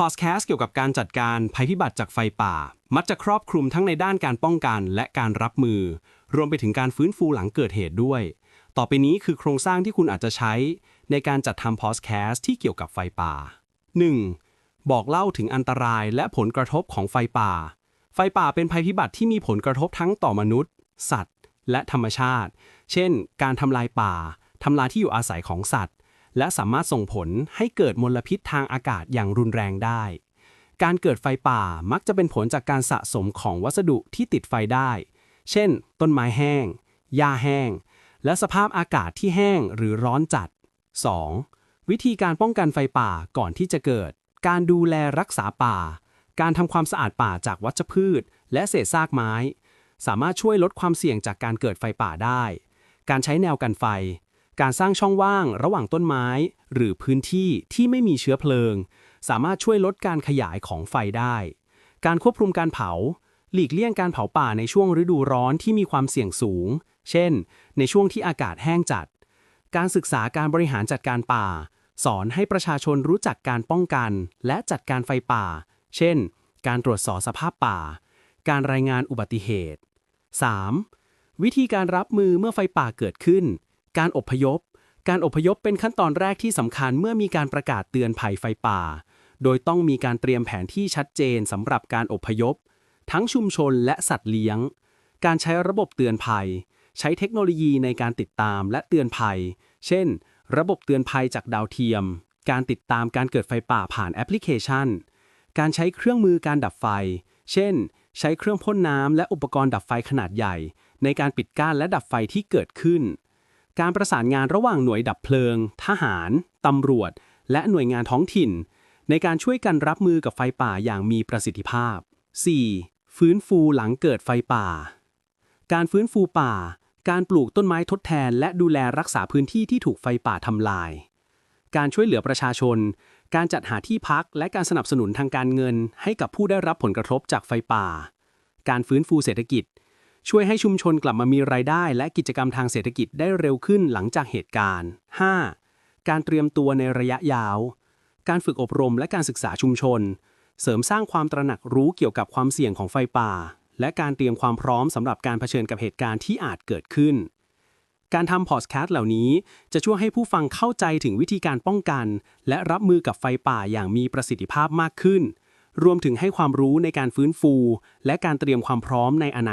พอดแคสต์เกี่ยวกับการจัดการภัยพิบัติจากไฟป่า มักจะครอบคลุมทั้งในด้านการป้องกันและการรับมือ รวมไปถึงการฟื้นฟูหลังเกิดเหตุด้วย ต่อไปนี้คือโครงสร้างที่คุณอาจจะใช้ในการจัดทำพอดแคสต์ที่เกี่ยวกับไฟป่า 1. บอกเล่าถึงอันตรายและผลกระทบของไฟป่า ไฟป่าเป็นภัยพิบัติที่มีผลกระทบทั้งต่อมนุษย์ สัตว์ และธรรมชาติ เช่น การทำลายป่าทำลายที่อยู่อาศัยของสัตว์ และสามารถส่งผลให้เกิดมลพิษทางอากาศอย่างรุนแรงได้ การเกิดไฟป่ามักจะเป็นผลจากการสะสมของวัสดุที่ติดไฟได้ เช่น ต้นไม้แห้ง หญ้าแห้ง และสภาพอากาศที่แห้งหรือร้อนจัด 2. วิธีการป้องกันไฟป่าก่อนที่จะเกิด การดูแลรักษาป่า การทำความสะอาดป่าจากวัชพืช และเศษซากไม้ สามารถช่วยลดความเสี่ยงจากการเกิดไฟป่าได้ การใช้แนวกันไฟ การสร้างช่องว่างระหว่างต้นไม้ หรือพื้นที่ที่ไม่มีเชื้อเพลิง สามารถช่วยลดการขยายของไฟได้ การควบคุมการเผา หลีกเลี่ยงการเผาป่าในช่วงฤดูร้อนที่มีความเสี่ยงสูง เช่น ในช่วงที่อากาศแห้งจัด การศึกษาการบริหารจัดการป่า สอนให้ประชาชนรู้จักการป้องกัน และจัดการไฟป่า เช่น การตรวจสอบสภาพป่า การรายงานอุบัติเหตุ 3. วิธีการรับมือเมื่อไฟป่าเกิดขึ้น การอพยพ การอพยพเป็นขั้นตอนแรกที่สำคัญเมื่อมีการประกาศเตือนภัยไฟป่า โดยต้องมีการเตรียมแผนที่ชัดเจนสำหรับการอพยพ ทั้งชุมชนและสัตว์เลี้ยง การใช้ระบบเตือนภัย ใช้เทคโนโลยีในการติดตามและเตือนภัย เช่น ระบบเตือนภัยจากดาวเทียม การติดตามการเกิดไฟป่าผ่านแอปพลิเคชัน การใช้เครื่องมือการดับไฟ เช่น ใช้เครื่องพ่นน้ำและอุปกรณ์ดับไฟขนาดใหญ่ ในการปิดกั้นและดับไฟที่เกิดขึ้น การประสานงานระหว่างหน่วยดับเพลิง ทหาร ตำรวจ และหน่วยงานท้องถิ่น ในการช่วยกันรับมือกับไฟป่าอย่างมีประสิทธิภาพ 4. ฟื้นฟูหลังเกิดไฟป่า การฟื้นฟูป่า การปลูกต้นไม้ทดแทน และดูแลรักษาพื้นที่ที่ถูกไฟป่าทำลาย การช่วยเหลือประชาชน การจัดหาที่พัก และการสนับสนุนทางการเงิน ให้กับผู้ได้รับผลกระทบจากไฟป่า การฟื้นฟูเศรษฐกิจ ช่วยให้ชุมชนกลับมามีรายได้ และกิจกรรมทางเศรษฐกิจได้เร็วขึ้นหลังจากเหตุการณ์ 5. การเตรียมตัวในระยะยาว การฝึกอบรมและการศึกษาชุมชน เสริมสร้างความตระหนักรู้เกี่ยวกับความเสี่ยงของไฟป่า และการเตรียมความพร้อมสำหรับการเผชิญกับเหตุการณ์ที่อาจเกิดขึ้น การทำพอดแคสต์เหล่านี้จะช่วยให้ผู้ฟังเข้าใจถึงวิธีการป้องกัน และรับมือกับไฟป่าอย่างมีประสิทธิภาพมากขึ้น รวมถึงให้ความรู้ในการฟื้นฟู และการเตรียมความพร้อมในอนาคต